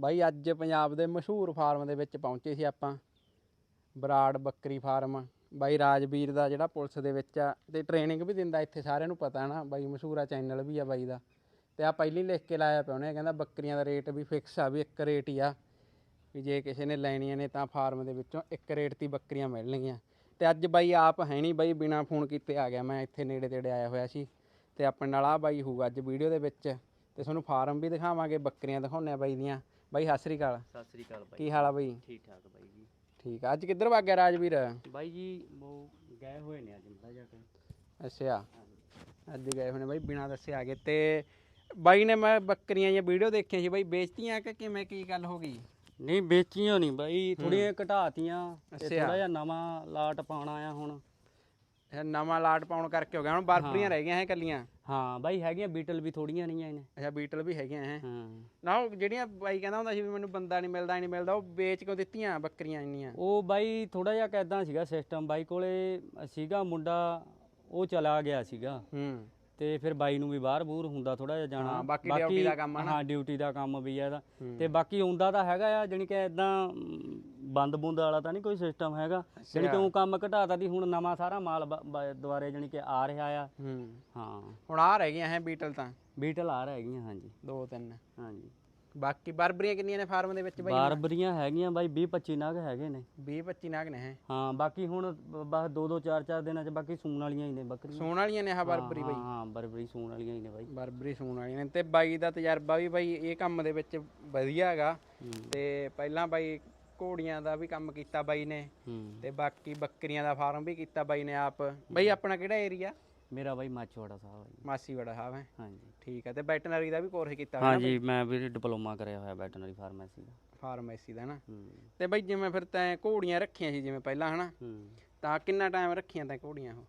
ਬਾਈ ਅੱਜ ਪੰਜਾਬ ਦੇ ਮਸ਼ਹੂਰ ਫਾਰਮ ਦੇ ਵਿੱਚ ਪਹੁੰਚੇ ਸੀ ਆਪਾਂ। ਬਰਾੜ ਬੱਕਰੀ ਫਾਰਮ। ਬਾਈ ਰਾਜਵੀਰ ਦਾ ਜਿਹੜਾ ਪੁਲਿਸ ਦੇ ਵਿੱਚ ਆ, ਤੇ ਟ੍ਰੇਨਿੰਗ ਵੀ ਦਿੰਦਾ ਇੱਥੇ ਸਾਰਿਆਂ ਨੂੰ ਪਤਾ ਨਾ, ਬਾਈ ਮਸ਼ਹੂਰ ਆ ਚੈਨਲ ਵੀ ਆ ਬਾਈ ਦਾ। ਤੇ ਆ ਪਹਿਲੀ ਲਿਖ ਕੇ ਲਾਇਆ ਪਿਆ ਉਹਨੇ, ਕਹਿੰਦਾ ਬੱਕਰੀਆਂ ਦਾ ਰੇਟ ਵੀ ਫਿਕਸ ਆ, ਵੀ ਇੱਕ ਰੇਟ ਹੀ ਆ। ਵੀ ਜੇ ਕਿਸੇ ਨੇ ਲੈਣੀਆਂ ਨੇ ਤਾਂ ਫਾਰਮ ਦੇ ਵਿੱਚੋਂ ਇੱਕ ਰੇਟ ਦੀ ਬੱਕਰੀਆਂ ਮਿਲਣਗੀਆਂ। ਤੇ ਅੱਜ ਬਾਈ ਆਪ ਹੈ ਨਹੀਂ, ਬਾਈ ਬਿਨਾ ਫੋਨ ਕੀਤੇ ਆ ਗਿਆ। ਮੈਂ ਇੱਥੇ ਨੇੜੇ ਤੇੜੇ ਆਇਆ ਹੋਇਆ ਸੀ। ਤੇ ਆਪਣੇ ਨਾਲ ਆ ਬਾਈ ਹੋਊਗਾ ਅੱਜ ਵੀਡੀਓ ਦੇ ਵਿੱਚ। ਤੇ ਤੁਹਾਨੂੰ ਫਾਰਮ ਵੀ ਦਿਖਾਵਾਂਗੇ, ਬੱਕਰੀਆਂ ਦਿਖਾਉਂਦੇ ਆ ਬਾਈ ਦੀਆਂ। ਬਾਈ ਸਤਿ ਸ੍ਰੀ ਅਕਾਲ। ਸਤਿ ਸ੍ਰੀ ਅਕਾਲ ਬਾਈ। ਕੀ ਹਾਲ ਆ ਬਾਈ? ਠੀਕ ਠਾਕ ਬਾਈ ਜੀ। ਠੀਕ ਆ। ਅੱਜ ਕਿੱਧਰ ਵਗ ਗਿਆ ਰਾਜਵੀਰ? ਬਾਈ ਜੀ ਉਹ ਗਏ ਹੋਏ ਨੇ ਅੱਜ ਮੜਾ ਜਾ ਕੇ। ਅੱਛਾ। ਅੱਜ ਗਏ ਹੋਣੇ ਬਾਈ ਬਿਨਾ ਦੱਸੇ ਆ ਗਏ। ਤੇ ਬਾਈ ਨੇ ਮੈਂ ਬੱਕਰੀਆਂ ਜਾਂ ਵੀਡੀਓ ਦੇਖੀਆਂ ਸੀ ਬਾਈ ਵੇਚਤੀਆਂ ਕਿ ਕਿਵੇਂ ਕੀ ਗੱਲ ਹੋ ਗਈ? ਨਹੀਂ ਵੇਚੀਆਂ ਨਹੀਂ ਬਾਈ ਥੋੜੀਆਂ ਘਟਾਤੀਆਂ। ਥੋੜਾ ਜਿਹਾ ਨਵਾਂ ਲਾਟ ਪਾਉਣਾ ਆ ਹੁਣ। ਨਵਾਂ ਲਾਟ ਪਾਉਣ ਕਰਕੇ ਹੋ ਗਿਆ। ਹੁਣ ਬਰਫਰੀਆਂ ਰਹਿ ਗਈਆਂ ਹੈ ਕੱਲੀਆਂ ਹਾਂ ਬਾਈ ਹੈਗੀਆਂ ਬੀਟਲ ਵੀ ਥੋੜੀਆਂ ਨਹੀਂ ਨੇ ਅੱਛਾ ਬੀਟਲ ਵੀ ਹੈਗੀਆਂ ਹੈ। ਹਾਂ। ਨਾ ਉਹ ਜਿਹੜੀਆਂ ਬਾਈ ਕਹਿੰਦਾ ਹੁੰਦਾ ਸੀ ਵੀ ਮੈਨੂੰ ਬੰਦਾ ਨਹੀਂ ਮਿਲਦਾ ਨਹੀਂ ਮਿਲਦਾ ਉਹ ਵੇਚ ਕਿਉਂ ਦਿੱਤੀਆਂ ਬੱਕਰੀਆਂ ਇੰਨੀਆਂ? ਉਹ ਬਾਈ ਥੋੜਾ ਜਿਹਾ ਕਿਦਾਂ ਸੀਗਾ ਸਿਸਟਮ ਬਾਈ ਕੋਲੇ ਸੀਗਾ ਮੁੰਡਾ ਉਹ ਚਲਾ ਗਿਆ ਸੀਗਾ। ਹੂੰ। ਤੇ ਫਿਰ ਬਾਈ ਨੂੰ ਵੀ ਬਾਹਰ ਬੂਰ ਹੁੰਦਾ ਥੋੜਾ ਜਿਹਾ ਜਾਣਾ। ਹਾਂ, ਬਾਕੀ duty ਦਾ ਕੰਮ ਆ ਨਾ। ਹਾਂ ਡਿਊਟੀ ਦਾ ਕੰਮ ਵੀ ਆ ਇਹਦਾ। ਤੇ ਬਾਕੀ ਹੁੰਦਾ ਤਾਂ ਹੈਗਾ ਆ ਜਾਣੀ ਕਿ ਇਦਾਂ ਬੰਦ ਬੁੰਦ ਵਾਲਾ ਤਾਂ ਨਹੀਂ ਕੋਈ ਸਿਸਟਮ ਹੈਗਾ। ਜਾਣੀ ਕਿ ਉਹ ਕੰਮ ਘਟਾਤਾ ਦੀ ਹੁਣ ਨਵਾਂ ਸਾਰਾ ਮਾਲ ਬ- ਬ- ਦੁਬਾਰੇ ਜਾਣੀ ਕਿ ਆ ਰਿਹਾ ਆ। ਹੂੰ। ਹਾਂ। ਹੁਣ ਆ ਰਹਿ ਗਈਆਂ ਹੈ ਬੀਟਲ ਤਾਂ? ਬੀਟਲ ਆ ਹੈਗੀਆਂ ਹਾਂਜੀ। ਦੋ ਤਿੰਨ। ਹਾਂਜੀ। ਬਾਕੀ ਬਰਬਰੀਆਂ ਕਿੰਨੀਆਂ ਨੇ ਫਾਰਮ ਦੇ ਵਿੱਚ ਬਾਈ ਬਾਰਬਰੀਆਂ ਹੈਗੀਆਂ ਬਾਈ 20 25 ਨਗ ਹੈਗੇ ਨੇ। 20 25 ਨਾਗ ਨੇ ਹੈ? ਹਾਂ ਬਾਕੀ ਹੁਣ ਬ- ਬਸ ਦੋ ਦੋ ਚਾਰ ਚਾਰ ਦਿਨਾਂ ਚ ਬਾਕੀ ਸੂਣ ਵਾਲੀਆਂ ਹੀ ਨੇ ਬੱਕਰੀਆਂ। ਸੂਣ ਵਾਲੀਆਂ ਨੇ ਆਹ ਬਰਬਰੀ ਹਾਂ ਬਾਈ? ਹਾਂ ਬਰਬਰੀ ਸੂਣ ਵਾਲੀਆਂ ਹੀ ਨੇ ਬਾਈ। ਬਰਬਰੀ ਸੂਣ ਵਾਲੀਆਂ ਨੇ ਤੇ ਬਾਈ ਦਾ ਤਜਰਬਾ ਵੀ ਬਾਈ ਇਹ ਕੰਮ ਦੇ ਵਿੱਚ ਵਧੀਆ ਹੈਗਾ। ਹੂੰ। ਤੇ ਪਹਿਲਾਂ ਬਾਈ ਘੋੜੀਆਂ ਦਾ ਵੀ ਕੰਮ ਕੀਤਾ ਬਾਈ ਨੇ। ਹੂੰ। ਤੇ ਬਾਕੀ ਬੱਕਰੀਆਂ ਦਾ ਫਾਰਮ ਵੀ ਕੀਤਾ ਬਾਈ ਨੇ ਆਪ। ਬਾਈ ਆਪਣਾ ਕਿਹੜਾ ਏਰੀਆ? ਮੇਰਾ ਬਾਈ ਮਾਚੋੜਾ ਸਾਹਿਬ ਹੈ ਜੀ। ਮਾਸੀਵਾੜਾ ਸਾਹਿਬ ਹੈ। ਹਾਂਜੀ। ਠੀਕ ਹੈ ਤੇ ਵੈਟਰਨਰੀ ਦਾ ਵੀ ਕੋਰਸ ਕੀਤਾ ਹੋਇਆ ਹਾਂਜੀ ਮੈਂ ਵੀ ਡਿਪਲੋਮਾ ਕਰਿਆ ਹੋਇਆ ਵੈਟਰਨਰੀ ਫਾਰਮੇਸੀ ਦਾ। ਫਾਰਮੇਸੀ ਦਾ ਨਾ? ਹੂੰ। ਤੇ ਬਾਈ ਜਿਵੇਂ ਫਿਰ ਤੈਂ ਘੋੜੀਆਂ ਰੱਖੀਆਂ ਸੀ ਜਿਵੇਂ ਪਹਿਲਾਂ ਹਨਾ? ਹੂੰ। ਤਾਂ ਕਿੰਨਾ ਟਾਈਮ ਰੱਖੀਆਂ ਤੈਂ ਘੋੜੀਆਂ ਉਹ?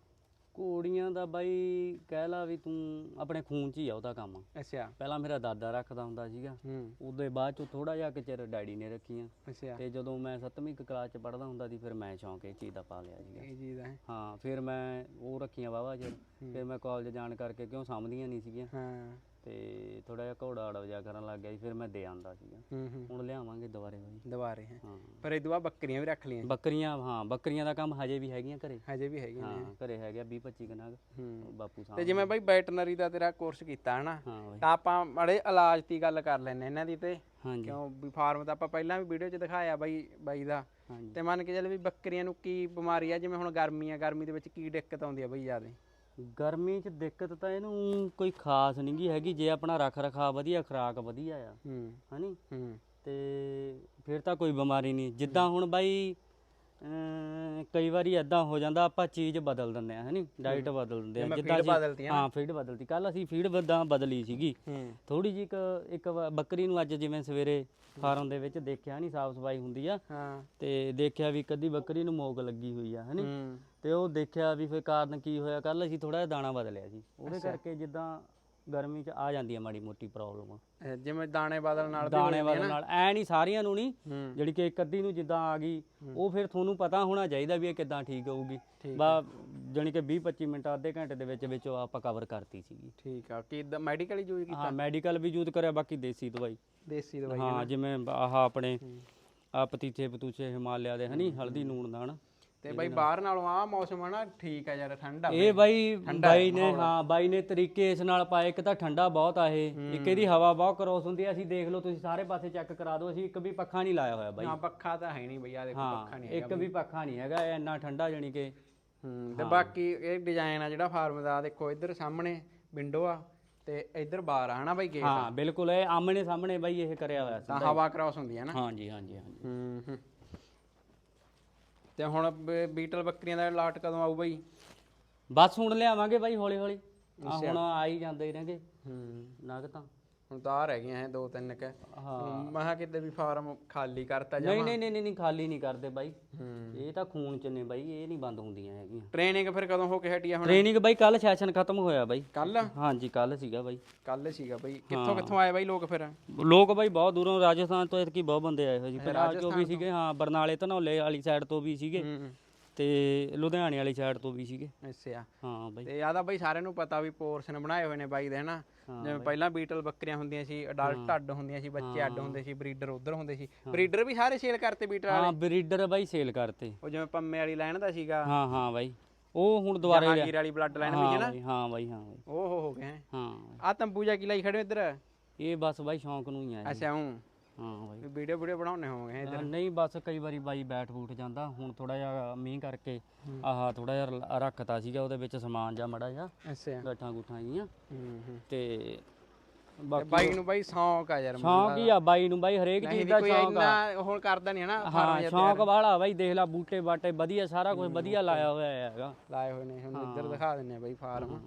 ਘੋੜੀਆਂ ਦਾ ਬਾਈ ਕਹਿ ਲਾ ਵੀ ਤੂੰ ਆਪਣੇ ਖੂਨ 'ਚ ਹੀ ਆ ਉਹਦਾ ਕੰਮ। ਅੱਛਾ। ਪਹਿਲਾਂ ਮੇਰਾ ਦਾਦਾ ਰੱਖਦਾ ਹੁੰਦਾ ਸੀਗਾ। ਹੂੰ। ਉਹਦੇ ਬਾਅਦ ਚ ਥੋੜਾ ਜਿਹਾ ਕਿ ਚਿਰ ਡੈਡੀ ਨੇ ਰੱਖੀਆਂ। ਅੱਛਾ। ਤੇ ਜਦੋਂ ਮੈਂ 7ਵੀਂ ਕਲਾਸ ਚ ਪੜਦਾ ਹੁੰਦਾ ਸੀ ਫਿਰ ਮੈਂ ਸ਼ੌਂਕ ਇਹ ਚੀਜ਼ ਦਾ ਪਾ ਲਿਆ ਸੀਗਾ। ਇਹ ਚੀਜ਼ ਹੈ। ਹਾਂ ਫਿਰ ਮੈਂ ਉਹ ਰੱਖੀਆਂ ਵਾਵਾ ਚਿਰ ਫਿਰ ਮੈਂ ਕਾਲਜ ਜਾਣ ਕਰਕੇ ਕਿਉਂ ਸਮਝਦੀਆਂ ਨਹੀਂ ਸੀਗੀਆਂ। ਹਾਂ। ਤੇ ਥੋੜਾ ਜਿਹਾ ਘੋੜਾ ਅੜਵਜਾ ਕਰਨ ਲੱਗ ਗਿਆ ਸੀ ਫਿਰ ਮੈਂ ਦੇ ਆਂਦਾ ਸੀਗਾ। ਹੁਣ ਲਿਆਵਾਂਗੇ ਦੁਬਾਰੇ ਬਾਈ। ਦੁਬਾਰੇ ਹੈ। ਪਰ ਇਹ ਦੁਆ ਬੱਕਰੀਆਂ ਵੀ ਰੱਖ ਲਈਆਂ ਬੱਕਰੀਆਂ ਹਾਂ ਬੱਕਰੀਆਂ ਦਾ ਕੰਮ ਹਜੇ ਵੀ ਹੈਗੀਆਂ ਘਰੇ। ਹਜੇ ਵੀ ਹੈਗੀਆਂ ਨੇ। ਹਾਂ ਘਰੇ ਹੈਗਾ 20 25 ਕਨਾਗ ਬਾਪੂ ਤੇ ਸਾਹਿਬ ਜਿਵੇਂ ਬਾਈ ਵੈਟਰਨਰੀ ਦਾ ਤੇਰਾ ਕੋਰਸ ਕੀਤਾ ਹਨਾ ਤਾਂ ਆਪਾਂ ਮੜੇ ਇਲਾਜ ਦੀ ਗੱਲ ਕਰ ਲੈਨੇ ਇਹਨਾਂ ਦੀ ਤੇ। ਕਿਉਂ ਵੀ ਫਾਰਮ ਤਾਂ ਆਪਾਂ ਪਹਿਲਾਂ ਵੀ ਵੀਡੀਓ 'ਚ ਦਿਖਾਇਆ ਬਾਈ ਬਾਈ ਦਾ। ਤੇ ਮੰਨ ਕੇ ਚੱਲ ਵੀ ਬੱਕਰੀਆਂ ਨੂੰ ਕੀ ਬਿਮਾਰੀ ਆ ਜਿਵੇਂ ਹੁਣ ਗਰਮੀ ਆ ਗਰਮੀ ਦੇ ਵਿੱਚ ਕੀ ਦਿੱਕਤ ਆਉਂਦੀ ਆ ਬਈ ਜ਼ਿਆਦਾ। ਗਰਮੀ 'ਚ ਦਿੱਕਤ ਤਾਂ ਇਹਨੂੰ ਕੋਈ ਖਾਸ ਨਹੀਂ ਗੀ ਹੈਗੀ ਜੇ ਆਪਣਾ ਰੱਖ ਰਖਾ ਵਧੀਆ ਖੁਰਾਕ ਵਧੀਆ ਆ। ਹੂੰ। ਹਨੀ? ਹੂੰ। ਤੇ ਫਿਰ ਤਾਂ ਕੋਈ ਬਿਮਾਰੀ ਨਹੀਂ ਜਿੱਦਾਂ ਹੁਣ ਬਾਈ ਅਮ, ਕਈ ਵਾਰੀ ਐਦਾਂ ਹੋ ਜਾਂਦਾ ਆਪਾਂ ਚੀਜ਼ ਬਦਲ ਦਿੰਦੇ ਆ ਹਨੀ? ਡਾਈਟ ਬਦਲ ਦਿੰਦੇ ਆ। ਜਿੱਦਾਂ feed ਬਦਲਤੀ ਆ। ਹਾਂ ਫੀਡ ਬਦਲਤੀ। ਕੱਲ ਅਸੀਂ ਫੀਡ ਬਦਾਂ ਬਦਲੀ ਸੀਗੀ। ਹੂੰ। ਥੋੜੀ ਜਿਹੀ ਇੱਕ ਇੱਕ ਵਾ- ਬੱਕਰੀ ਨੂੰ ਅੱਜ ਜਿਵੇਂ ਸਵੇਰੇ ਫਾਰਮ ਦੇ ਵਿੱਚ ਦੇਖਿਆ ਨਹੀਂ ਸਾਫ਼ ਸਫ਼ਾਈ ਹੁੰਦੀ ਆ। ਹਾਂ। ਤੇ ਦੇਖਿਆ ਵੀ ਕਦੀ ਬੱਕਰੀ ਨੂੰ ਮੋਗ ਲੱਗੀ ਹੋਈ ਆ ਹਨੀ? ਹੂੰ। ਤੇ ਉਹ ਦੇਖਿਆ ਵੀ ਫਿਰ ਕਾਰਨ ਕੀ ਹੋਇਆ ਕੱਲ ਅਸੀਂ ਥੋੜਾ ਜਿਹਾ ਦਾਣਾ ਬਦਲਿਆ ਸੀ। ਉਹਦੇ ਕਰਕੇ ਜਿੱਦਾਂ ਗਰਮੀ 'ਚ ਆ ਜਾਂਦੀ ਆ ਮਾੜੀ ਮੋਟੀ ਪ੍ਰੋਬਲਮ ਜਿਵੇਂ ਦਾਣੇ ਬਦਲ ਨਾਲ ਵੀ ਹੋ ਦਾਣੇ ਵਾਲੇ। ਨਾਲ ਐ ਨਹੀਂ ਸਾਰੀਆਂ ਨੂੰ ਨਹੀਂ ਹੂੰ। ਜਿਹੜੀ ਕਿ ਇੱਕ ਅੱਧੀ ਨੂੰ ਜਿੱਦਾਂ ਆ ਗਈ ਉਹ ਫਿਰ ਤੁਹਾਨੂੰ ਪਤਾ ਹੋਣਾ ਚਾਹੀਦਾ ਵੀ ਇਹ ਕਿੱਦਾਂ ਠੀਕ ਹੋਊਗੀ। ਬਾ ਜਾਣੀ ਕਿ 20 25 ਮਿੰਟ ਅੱਧੇ ਘੰਟੇ ਦੇ ਵਿੱਚ ਵਿੱਚ ਉਹ ਆਪਾਂ ਕਵਰ ਕਰਤੀ ਸੀਗੀ। ਠੀਕ ਆ। ਕੀ ਮੈਡੀਕਲ ਯੂਜ਼ ਕੀਤਾ? ਹਾਂ ਮੈਡੀਕਲ ਵੀ ਯੂਜ਼ ਕਰਿਆ ਬਾਕੀ ਦੇਸੀ ਦਵਾਈ। ਦੇਸੀ ਦਵਾਈ ਹਾਂ ਜਿਵੇਂ ਆਹ ਆਪਣੇ ਆ ਪਤੀਥੇ ਪਤੂਚੇ ਹਿਮਾਲਿਆ ਦੇ ਹਨੀ ਹਲਦੀ ਨੂਣ ਦਾਣ। ਤੇ ਬਾਈ ਬਾਹਰ ਨਾਲੋਂ ਆ ਮੌਸਮ ਹੈ ਨਾ ਠੀਕ ਆ ਯਾਰ ਠੰਡਾ ਇਹ ਬਾਈ। ਬਾਈ ਨੇ ਹਾਂ ਬਾਈ ਨੇ ਤਰੀਕੇ ਇਸ ਨਾਲ ਪਾਏ ਇੱਕ ਤਾਂ ਠੰਡਾ ਬਹੁਤ ਆ ਇਹ। ਇੱਕ ਇਹਦੀ ਹਵਾ ਬਹੁਤ ਕਰੋਸ ਹੁੰਦੀ ਆ ਅਸੀਂ ਦੇਖ ਲਓ ਤੁਸੀਂ ਸਾਰੇ ਪਾਸੇ ਚੈੱਕ ਕਰਾ ਦਿਓ ਅਸੀਂ ਇੱਕ ਵੀ ਪੱਖਾ ਨਹੀਂ ਲਾਇਆ ਹੋਇਆ ਬਾਈ। ਹਾਂ ਪੱਖਾ ਤਾਂ ਹੈ ਨਹੀਂ ਬਈ ਆ ਦੇਖੋ ਪੱਖਾ ਨਹੀਂ ਇੱਕ ਵੀ ਪੱਖਾ ਨਹੀਂ ਹੈਗਾ ਇਹ ਇੰਨਾ ਠੰਡਾ ਜਾਣੀ ਕਿ। ਤੇ ਬਾਕੀ ਇਹ ਡਿਜ਼ਾਈਨ ਆ ਜਿਹੜਾ ਫਾਰਮ ਦਾ ਦੇਖੋ ਇੱਧਰ ਸਾਹਮਣੇ ਵਿੰਡੋ ਆ ਤੇ ਇੱਧਰ ਬਾਰ ਆ ਹਨਾ ਬਾਈ ਗੇਟ? ਹਾਂ ਬਿਲਕੁਲ ਇਹ ਆਮਣੇ ਸਾਹਮਣੇ ਬਾਈ ਇਹ ਕਰਿਆ ਹੋਇਆ ਸੀ ਤਾਂ ਹਵਾ ਕ੍ਰਾਸ ਹੁੰਦੀ ਹੈ ਨਾ। ਹਾਂਜੀ ਹਾਂਜੀ ਹਾਂਜੀ। ਹੂੰ ਹੂੰ। ਤੇ ਹੁਣ ਬ- ਬੀਟਲ ਬੱਕਰੀਆਂ ਦਾ ਲਾਟ ਕਦੋਂ ਆਊ ਬਾਈ? ਬਸ ਹੁਣ ਲਿਆਵਾਂਗੇ ਬਾਈ ਹੌਲੀ ਹੌਲੀ। ਆ ਹੁਣ ਆ ਹੀ ਜਾਂਦੇ ਰਹਿਣਗੇ। ਹੂੰ। ਨਗ ਤਾਂ। ਹੁਣ ਤਾਂ ਆ ਰਹਿ ਗਈਆਂ ਇਹ ਦੋ ਤਿੰਨ ਕ। ਹਾਂ। ਮੈਂ ਕਿਹਾ ਕਿਤੇ ਵੀ ਫਾਰਮ ਖਾਲੀ ਕਰਤਾ ਜਾ ਨਹੀਂ ਨਹੀਂ ਨਹੀਂ ਨਹੀਂ ਖਾਲੀ ਨਹੀਂ ਕਰਦੇ ਬਾਈ। ਇਹ ਤਾਂ ਖੂਨ ਚ ਨੇ ਬਾਈ ਇਹ ਨਹੀਂ ਬੰਦ ਹੁੰਦੀਆਂ ਹੈਗੀਆਂ। ਟ੍ਰੇਨਿੰਗ ਫਿਰ ਕਦੋਂ ਹੋ ਕੇ ਹਟੀ ਆ ਹੁਣ? ਟ੍ਰੇਨਿੰਗ ਬਾਈ ਕੱਲ ਸੈਸ਼ਨ ਖਤਮ ਹੋਇਆ ਬਾਈ। ਕੱਲ ਹਾਂਜੀ ਕੱਲ ਸੀਗਾ ਬਾਈ। ਕੱਲ ਸੀਗਾ ਬਾਈ। ਕਿੱਥੋਂ ਕਿੱਥੋਂ ਆਏ ਬਾਈ ਲੋਕ ਫਿਰ? ਲੋਕ ਬਾਈ ਬਹੁਤ ਦੂਰੋਂ ਰਾਜਸਥਾਨ ਤੋਂ ਇਤਕੀ ਬਹੁਤ ਬੰਦੇ ਆਏ ਹੋਏ ਸੀ। ਪੰਜਾਬ ਚੋਂ ਵੀ ਸੀਗੇ ਹਾਂ ਬਰਨਾਲੇ ਧਨੌਲੇ ਵਾਲੀ ਸਾਈਡ ਤੋਂ ਵੀ ਸੀਗੇ। ਹੂੰ। ਤੇ ਲੁਧਿਆਣੇ ਵਾਲੀ ਸਾਈਡ ਤੋਂ ਵੀ ਸੀਗੇ। ਅੱਛਾ। ਹਾਂ ਬਾਈ। ਤੇ ਆਦਾ ਬਈ ਸਾਰਿਆਂ ਨੂੰ ਪਤਾ ਵੀ ਪੋਰਸ਼ਨ ਬਣਾਏ ਹੋਏ ਨੇ ਬਾਈ ਦੇ ਹਨਾ? ਜਿਵੇਂ ਪਹਿਲਾਂ ਬੀਟਲ ਬੱਕਰੀਆਂ ਹੁੰਦੀਆਂ ਸੀ ਅਡਲਟ ਅੱਡ ਹੁੰਦੀਆਂ ਸੀ ਬੱਚੇ ਅੱਡ ਹੁੰਦੇ ਸੀ ਬਰੀਡਰ ਉਧਰ ਹੁੰਦੇ ਸੀ। ਬਰੀਡਰ ਵੀ ਸਾਰੇ ਸੇਲ ਕਰਤੇ ਬੀਟਲ ਹਾਂ ਬਰੀਡਰ ਬਾਈ ਸੇਲ ਕਰਤੇ। ਉਹ ਜਿਵੇਂ ਪੰਮੇ ਵਾਲੀ ਲਾਈਨ ਦਾ ਸੀਗਾ। ਹਾਂ ਹਾਂ ਬਾਈ। ਉਹ ਹੁਣ ਦੁਬਾਰੇ ਜਹਾਂਗੀਰ ਵਾਲੀ ਬਲੱਡ ਲਾਈਨ ਵੀ ਹਾਂ ਨਾ? ਹਾਂ ਬਾਈ ਹਾਂ ਬਾਈ। ਉਹ ਹੋ ਹੋ ਗਏ ਹੈਂ। ਆ ਤੰਬੂਜਾ ਕੀ ਲਾਈ ਖੜੇ ਇੱਧਰ? ਇਹ ਬਸ ਬਾਈ ਸ਼ੌਂਕ ਨੂੰ ਹੀ ਆ ਜੀ ਅੱਛਾ ਹੂੰ ਹਾਂ ਬਾਈ। ਵੀਡੀਓ ਵੀਡੀਓ ਬਣਾਉਣੇ ਹੋਣਗੇ ਅਹ ਨਹੀਂ ਬਸ ਕਈ ਵਾਰੀ ਬਾਈ ਬੈਠ ਬੂਠ ਜਾਂਦਾ ਹੁਣ ਥੋੜਾ ਜਿਹਾ ਮੀਂਹ ਕਰਕੇ ਆਹ ਥੋੜਾ ਜਿਹਾ ਰ- ਰੱਖਤਾ ਸੀਗਾ ਉਹਦੇ ਵਿੱਚ ਸਮਾਨ ਜਾਂ ਮੜਾ ਜਿਹਾ ਅੱਛਾ। ਗੱਠਾਂ ਗੁੱਠਾਂ ਜੀਆਂ। ਹੂੰ ਹੂੰ। ਤੇ ਤੇ ਬਾਕੀ ਬਾਈ ਨੂੰ ਬਾਈ ਸ਼ੌਂਕ ਆ ਯਾਰ ਸ਼ੌਂਕ ਹੀ ਆ ਬਾਈ ਨੂੰ ਬਾਈ ਹਰੇਕ ਚੀਜ਼ ਦਾ ਕੋਈ ਸ਼ੌਂਕ ਆ। ਇੰਨਾ ਹੁਣ ਕਰਦਾ ਨਹੀਂ ਹਨਾ ਹਾਂ ਸ਼ੌਂਕ ਵਾਲਾ ਬਾਈ ਦੇਖ ਲੈ ਬੂਟੇ ਬਾਟੇ ਵਧੀਆ ਸਾਰਾ ਕੁਝ ਵਧੀਆ ਲਾਇਆ ਹੋਇਆ ਹੈਗਾ। ਲਾਏ ਹੋਏ ਨੇ ਹੁਣ ਇੱਧਰ ਦਿਖਾ ਦਿੰਨੇ ਆ ਬਾਈ ਫਾਰਮ।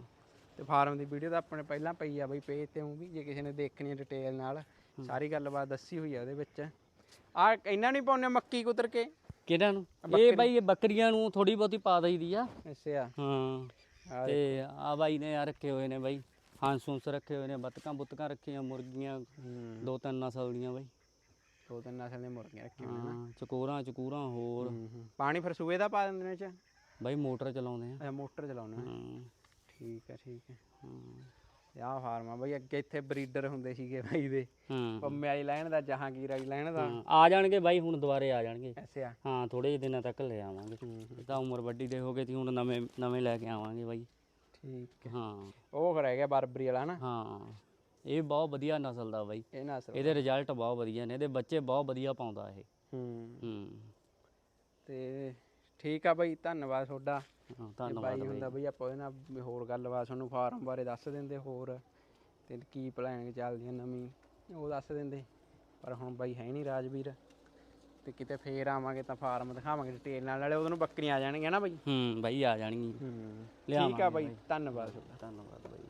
ਤੇ ਫਾਰਮ ਦੀ ਵੀਡੀਓ ਤਾਂ ਆਪਣੇ ਪਹਿਲਾਂ ਪਈ ਆ ਬਾਈ ਪੇਜ ਤੇ ਉਹ ਵੀ ਜੇ ਕਿਸੇ ਨੇ ਦੇਖਣੀ ਡਿਟੇਲ ਨਾਲ। ਸਾਰੀ ਗੱਲਬਾਤ ਦੱਸੀ ਹੋਈ ਆ ਉਹਦੇ ਵਿੱਚ। ਆ ਇਹਨਾਂ ਨੂੰ ਆ ਮੱਕੀ ਕੁਤਰ ਕੇ? ਕਿਹਨਾਂ ਨੂੰ? ਇਹ ਬਾਈ ਇਹ ਬੱਕਰੀਆਂ ਨੂੰ ਥੋੜੀ ਬਹੁਤੀ ਪਾ ਦਈਦੀ ਆ। ਅੱਛਾ। ਹਾਂ। ਤੇ ਆ ਬਾਈ ਨੇ ਆ ਰੱਖੇ ਹੋਏ ਨੇ ਬਾਈ। ਹਾਂਸ ਹੂੰਸ ਰੱਖੇ ਹੋਏ ਨੇ ਬੱਤਕਾਂ ਬੁੱਤਕਾਂ ਰੱਖੀਆਂ ਮੁਰਗੀਆਂ ਦੋ ਤਿੰਨ ਨਸਲ ਦੀਆਂ ਬਾਈ। ਦੋ ਤਿੰਨ ਨਸਲ ਦੇ ਮੁਰਗੀਆਂ ਰੱਖੇ ਹੋਏ ਨੇ ਹਾਂ ਚਕੋਰਾਂ ਚਕੂਰਾਂ ਹੋਰ। ਪਾਣੀ ਫਿਰ ਸੂਏ ਦਾ ਪਾ ਦਿੰਦੇ ਨੇ ਚ ਬਾਈ ਮੋਟਰ ਚਲਾਉਂਦੇ ਆ। ਅੱਛਾ ਮੋਟਰ ਚਲਾਉਣੇ ਆ। ਠੀਕ ਹੈ ਠੀਕ ਹੈ ਹਾਂ। ਆਹ ਫਾਰਮ ਆ ਬਾਈ ਅੱਗੇ ਇੱਥੇ ਬਰੀਡਰ ਹੁੰਦੇ ਸੀਗੇ ਬਾਈ ਦੇ। ਹਾਂ। ਪੰਮੇ ਵਾਲੀ ਲਾਈਨ ਦਾ ਜਹਾਂਗੀਰ ਵਾਲੀ ਲਾਈਨ ਦਾ। ਆ ਜਾਣਗੇ ਬਾਈ ਹੁਣ ਦੁਬਾਰੇ ਆ ਜਾਣਗੇ। ਅੱਛਾ ਹਾਂ ਥੋੜੇ ਜਿਹੇ ਦਿਨਾਂ ਤੱਕ ਲੈ ਆਵਾਂਗੇ। ਇਹ ਤਾਂ ਉਮਰ ਵੱਡੀ ਦੇ ਹੋ ਗਏ ਤੀ ਹੁਣ ਨਵੇਂ ਨਵੇਂ ਲੈ ਕੇ ਆਵਾਂਗੇ ਬਾਈ। ਠੀਕ ਹੈ। ਉਹ ਫਿਰ ਹੈਗਾ ਬਰਬਰੀ ਵਾਲਾ ਨਾ। ਹਾਂ। ਇਹ ਬਹੁਤ ਵਧੀਆ ਨਸਲ ਦਾ ਬਾਈ। ਇਹ ਨਸਲ ਇਹਦੇ ਰਿਜ਼ਲਟ ਬਹੁਤ ਵਧੀਆ ਨੇ। ਇਹਦੇ ਬੱਚੇ ਬਹੁਤ ਵਧੀਆ ਪਾਉਂਦਾ ਇਹ। ਹੂੰ। ਹੂੰ। ਤੇ ਠੀਕ ਆ ਬਾਈ ਧੰਨਵਾਦ ਤੁਹਾਡਾ। ਹਾਂ, ਧੰਨਵਾਦ ਬਾਈ ਹੁੰਦਾ ਬਈ ਆਪਾਂ ਉਹਦੇ ਨਾਲ ਵੀ ਹੋਰ ਗੱਲਬਾਤ ਤੁਹਾਨੂੰ ਫਾਰਮ ਬਾਰੇ ਦੱਸ ਦਿੰਦੇ ਹੋਰ ਤੇ ਕੀ ਪਲਾਨ ਚੱਲਦੀਆਂ ਨਵੀਂ ਉਹ ਦੱਸ ਦਿੰਦੇ। ਪਰ ਹੁਣ ਬਾਈ ਹੈ ਨਹੀਂ ਰਾਜਵੀਰ ਤੇ ਕਿਤੇ ਫੇਰ ਆਵਾਂਗੇ ਤਾਂ ਫਾਰਮ ਦਿਖਾਵਾਂਗੇ ਡਿਟੇਲ ਨਾਲ ਨਾਲੇ ਉਹਦੋਂ ਨੂੰ ਬੱਕਰੀਆਂ ਆ ਜਾਣਗੀਆਂ ਨਾ ਬਾਈ। ਹੂੰ ਬਾਈ ਆ ਜਾਣਗੀ ਹੂੰ ਠੀਕ ਆ ਲਿਆਵਾਂਗੇ ਬਾਈ ਧੰਨਵਾਦ ਤੁਹਾਡਾ। ਧੰਨਵਾਦ ਬਾਈ।